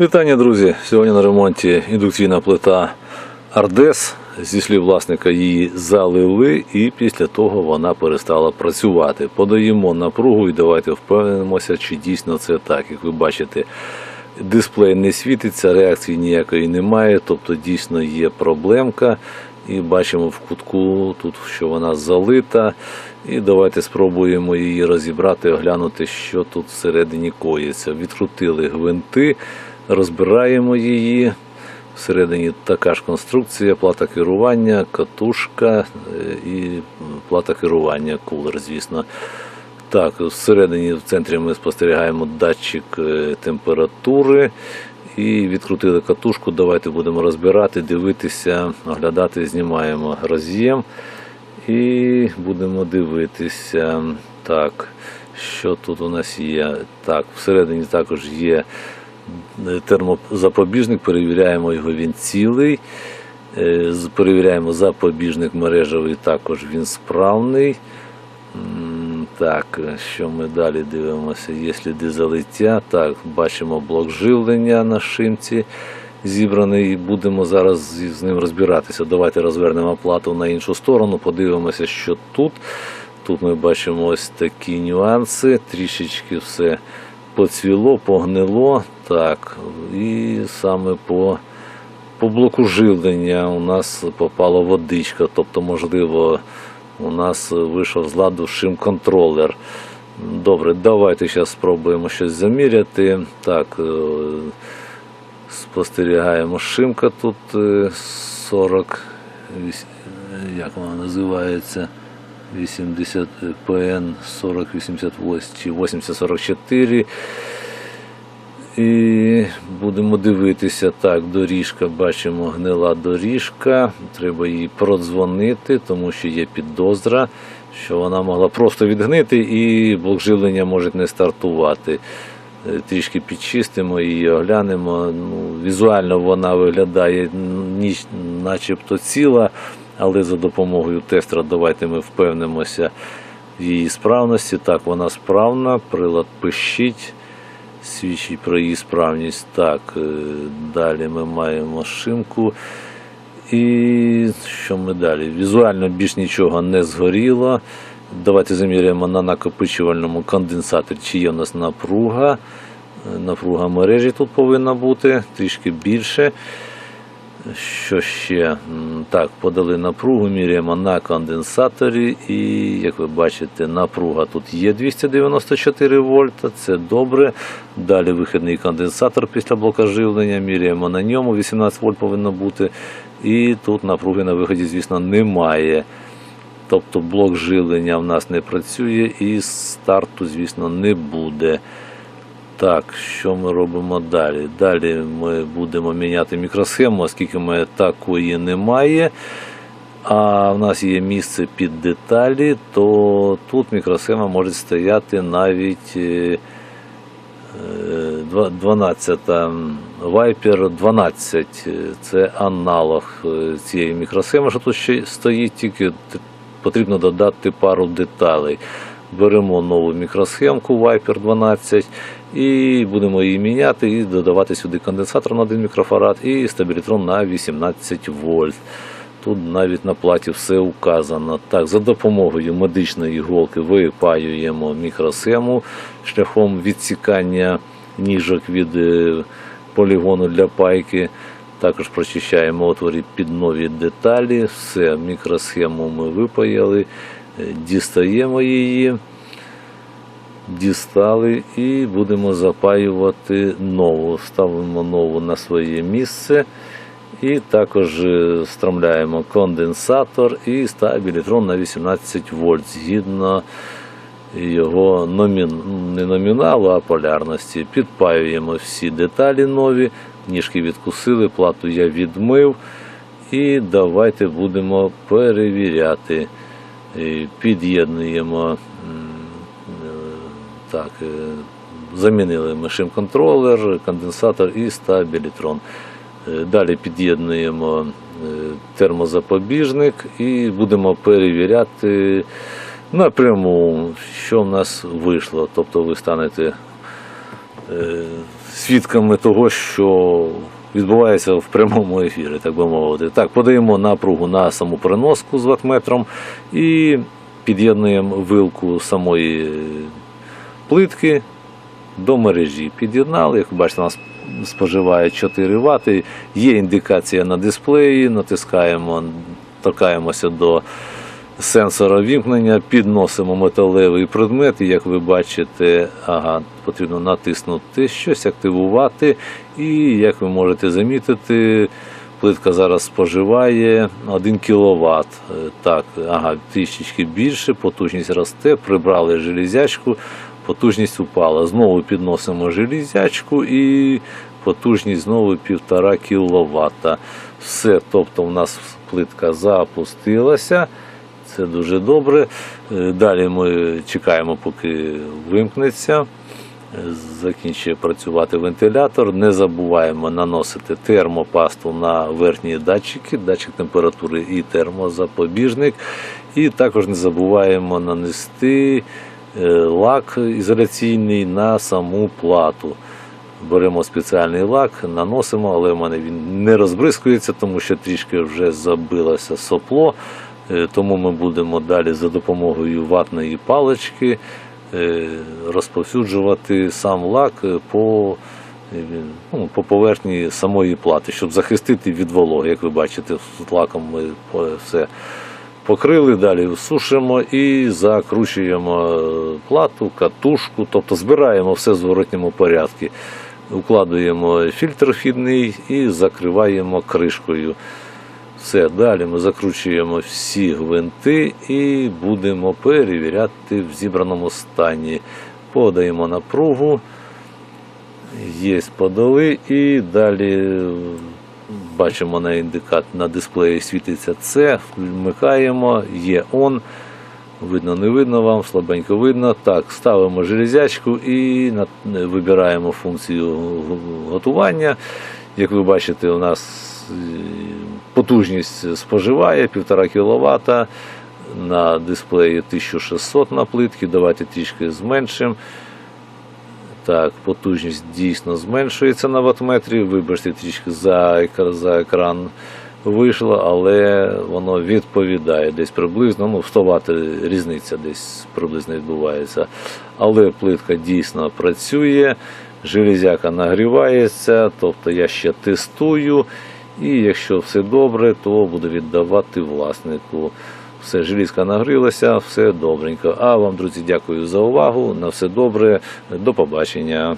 Вітання, друзі! Сьогодні на ремонті індукційна плита Ардес. Зі слів власника її залили, і після того вона перестала працювати. Подаємо напругу і давайте впевнимося, чи дійсно це так. Як ви бачите, дисплей не світиться, реакції ніякої немає, тобто дійсно є проблемка. І бачимо в кутку тут, що вона залита. І давайте спробуємо її розібрати, оглянути, що тут всередині коїться. Відкрутили гвинти, розбираємо її. Всередині така ж конструкція, плата керування, катушка е, і плата керування, кулер, звісно. Так, всередині в центрі ми спостерігаємо датчик е, температури і відкрутили катушку. Давайте будемо розбирати, дивитися, оглядати, знімаємо роз'єм і будемо дивитися. Так, що тут у нас є? Так, всередині також є термозапобіжник, перевіряємо його, він цілий. Е, Перевіряємо запобіжник мережевий, також він справний. Так, що ми далі дивимося? Є сліди залиття. Так, бачимо блок живлення на шимці зібраний. і Будемо зараз з ним розбиратися. Давайте розвернемо плату на іншу сторону, подивимося, що тут. Тут ми бачимо ось такі нюанси, трішечки все поцвіло, погнило. Так, і саме по, по блоку живлення у нас попала водичка, тобто, можливо, у нас вийшов з ладу шим-контролер. Добре, давайте зараз спробуємо щось заміряти. Так, е, спостерігаємо шимка тут е, 40, е, як вона називається? 80 ПН 4088 чи 8044. І будемо дивитися. Так, доріжка, бачимо, гнила доріжка. Треба її продзвонити, тому що є підозра, що вона могла просто відгнити і блок живлення може не стартувати. Е, Трішки підчистимо її, оглянемо. Ну, візуально вона виглядає ніч, начебто ціла, але за допомогою тестера давайте ми впевнимося в її справності. Так, вона справна, прилад пищить свідчить про її справність. Так, е, далі ми маємо шимку. І що ми далі? Візуально більш нічого не згоріло. Давайте заміряємо на накопичувальному конденсаторі, чи є у нас напруга. Е, Напруга мережі тут повинна бути трішки більше. Що ще? Так, подали напругу, міряємо на конденсаторі, і як ви бачите, напруга тут є 294 вольта, це добре. Далі вихідний конденсатор після блока живлення, міряємо на ньому, 18 вольт повинно бути. І тут напруги на виході, звісно, немає. Тобто блок живлення в нас не працює і старту, звісно, не буде. Так, що ми робимо далі? Далі ми будемо міняти мікросхему, оскільки ми такої немає. А в нас є місце під деталі, то тут мікросхема може стояти навіть е, е, два- 12 Viper 12. Е, Це аналог е, цієї мікросхеми, що тут ще стоїть, тільки потрібно додати пару деталей. Беремо нову мікросхемку Viper 12 і будемо її міняти і додавати сюди конденсатор на 1 мікрофарад і стабілітрон на 18 вольт. Тут навіть на платі все указано. Так, за допомогою медичної іголки випаюємо мікросхему шляхом відсікання ніжок від е, полігону для пайки. Також прочищаємо отворі під нові деталі. Все, мікросхему ми випаяли, е, дістаємо її дістали і будемо запаювати нову. Ставимо нову на своє місце. І також е, стромляємо конденсатор і стабілітрон на 18 вольт згідно його номін... не номіналу, а полярності. Підпаюємо всі деталі нові, ніжки відкусили, плату я відмив. І давайте будемо перевіряти. Під'єднуємо е, так, е, замінили ми шим-контролер, конденсатор і стабілітрон. Е, Далі під'єднуємо е, термозапобіжник і будемо перевіряти напряму, що в нас вийшло. Тобто ви станете свідками того, що відбувається в прямому ефірі, так би мовити. Так, подаємо напругу на саму переноску з ватметром і під'єднуємо вилку самої плитки до мережі. Під'єднали, як бачите, у нас споживає 4 Вт. Є індикація на дисплеї, натискаємо, торкаємося до сенсора вімкнення, підносимо металевий предмет, і як ви бачите, ага, потрібно натиснути щось, активувати. І як ви можете замітити, плитка зараз споживає 1 кВт. Так, ага, трішечки більше, потужність росте, прибрали железячку, потужність упала. Знову підносимо железячку і потужність знову 1,5 кВт. Все, тобто в нас плитка запустилася. Це дуже добре. Е, Далі ми чекаємо, поки вимкнеться. Е, Закінчує працювати вентилятор. Не забуваємо наносити термопасту на верхні датчики, датчик температури і термозапобіжник. І також не забуваємо нанести лак ізоляційний на саму плату. Беремо спеціальний лак, наносимо, але в мене він не розбризкується, тому що трішки вже забилося сопло. Е, Тому ми будемо далі за допомогою ватної палички е, розповсюджувати сам лак е, по, е, ну, по поверхні самої плати, щоб захистити від вологи. Як ви бачите, з лаком ми все покрили, далі сушимо і закручуємо е, плату, катушку, тобто збираємо все в зворотньому порядку. Укладуємо фільтр вхідний і закриваємо кришкою. Все, далі ми закручуємо всі гвинти і будемо перевіряти в зібраному стані. Подаємо напругу, є подали і далі бачимо на індикат на дисплеї світиться це, вмикаємо, є он. Видно, не видно вам, слабенько видно. Так, ставимо железячку і вибираємо функцію готування. Як ви бачите, у нас е, потужність споживає 1,5 кВт. На дисплеї 1600 на плитці. Давайте трішки зменшимо. Так, потужність дійсно зменшується на ватметрі. Вибачте, трішки за, екра- за екран вийшло, але воно відповідає десь приблизно. Ну, 100 Вт різниця десь приблизно відбувається. Але плитка дійсно працює, железяка нагрівається, тобто я ще тестую. І якщо все добре, то буду віддавати власнику. Все, желізка нагрілася, все добренько. А вам, друзі, дякую за увагу. На все добре. До побачення.